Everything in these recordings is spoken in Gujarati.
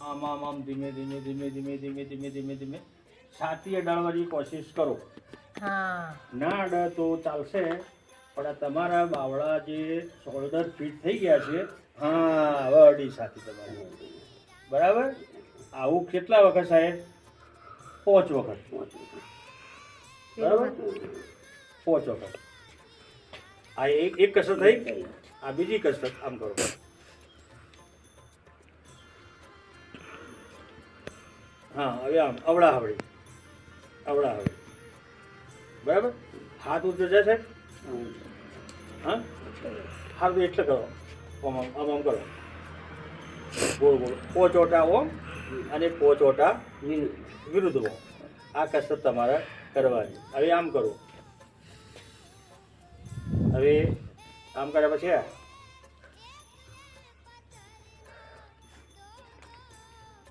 આમ આમ આમ ધીમે ધીમે ધીમે ધીમે ધીમે ધીમે ધીમે ધીમે. છાતી અડાડવાની કોશિશ કરો. હા. ના અડે તો ચાલશે પણ આ તમારા બાવળા જે શોલ્ડર ફિટ થઈ ગયા છે હા હવે અડી છાતી તમારી. બરાબર? આવું કેટલા વખત સાહેબ? પાંચ વખત. બરાબર? પાંચ વખત. આ એક એક કસરત થઈ? આ બીજી કસરત આમ કરો. હા, હવે આમ અવળા હવળી અવળા હવળી બરાબર? હાથ ઊંચો જશે હા? હાથ એટલે કરો. આમ આમ આમ કરો. ગોળ ગોળ. પોચ ઓટા ઓમ અને પોચ ઓટા વિરુદ્ધ ઓમ. આ કસરત તમારે કરવાની. હવે આમ કરો. હવે આમ કર્યા પછી.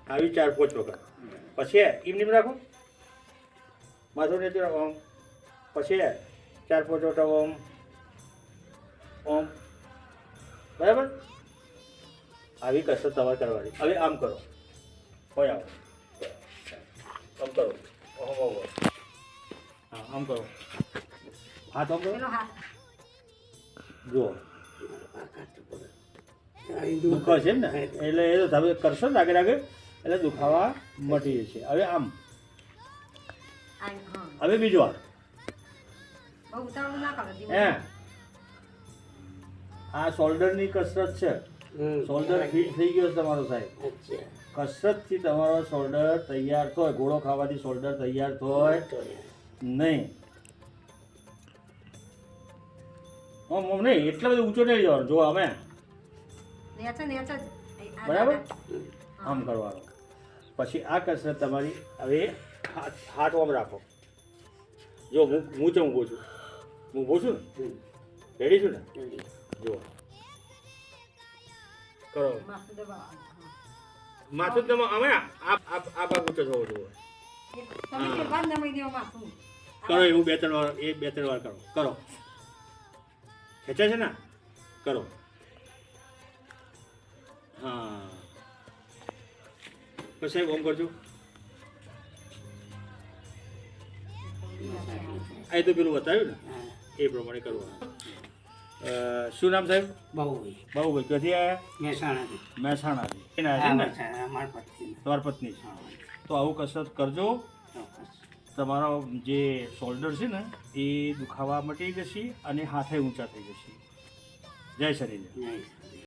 આવી ચાર પોચ વખત પછી આ, એમ રાખો? માથું રાખો આમ પછી ચાર પાંચ વખત ઓમ. ઓમ. બરાબર? આવી કસરત તમારે કરવાની. હવે આમ કરો. હોય આવો. આમ કરો. ઓમ ઓમ હા આમ કરો. હાથ આમ કરો. જુઓ. દુઃખ છે ને? એટલે એ તો તમે કરશો ને આગળ આગળ? એટલે દુખાવા મટી જશે. હવે આમ. હવે બીજો હાથ ના હે. આ શોલ્ડરની કસરત છે. શોલ્ડર ફિટ થઈ ગયો છે તમારો સાહેબ. કસરતથી તમારો શોલ્ડર તૈયાર થાય ઘોડો ખાવાથી શોલ્ડર તૈયાર થાય નહીં. આમ નહીં એટલો બધો ઊંચો નહીં જવાનો જો અમે બરાબર? આમ કરવાનો. પછી આ કસરત તમારી હવે હાથ ઓમ આમ રાખો. જો હું હું ચમ ઊભો છું. હું ઊભો છું ને? રેડી છું ને? જુઓ. કરો. માથું. તમે અમે આ આ આ ભાગ ઊંચો થવો માથું. કરો એવું બે ત્રણ વાર એ બે ત્રણ વાર કરો. કરો. ખેંચે છે ને? કરો. હા. પછી સાહેબ ઓમ કરજો. આ તો પેલું બતાવ્યું ને? એ પ્રમાણે કરવાનું. શું નામ સાહેબ? બહુ બાબુભાઈ ક્યાંથી આવ્યા મહેસાણાથી. મહેસાણાથી. તમારી પત્ની છે. તો આવું કસરત કરજો. તમારો જે શોલ્ડર છે ને એ દુખાવા મટી જશે અને હાથે ઊંચા થઈ જશે જય ચોક્કસ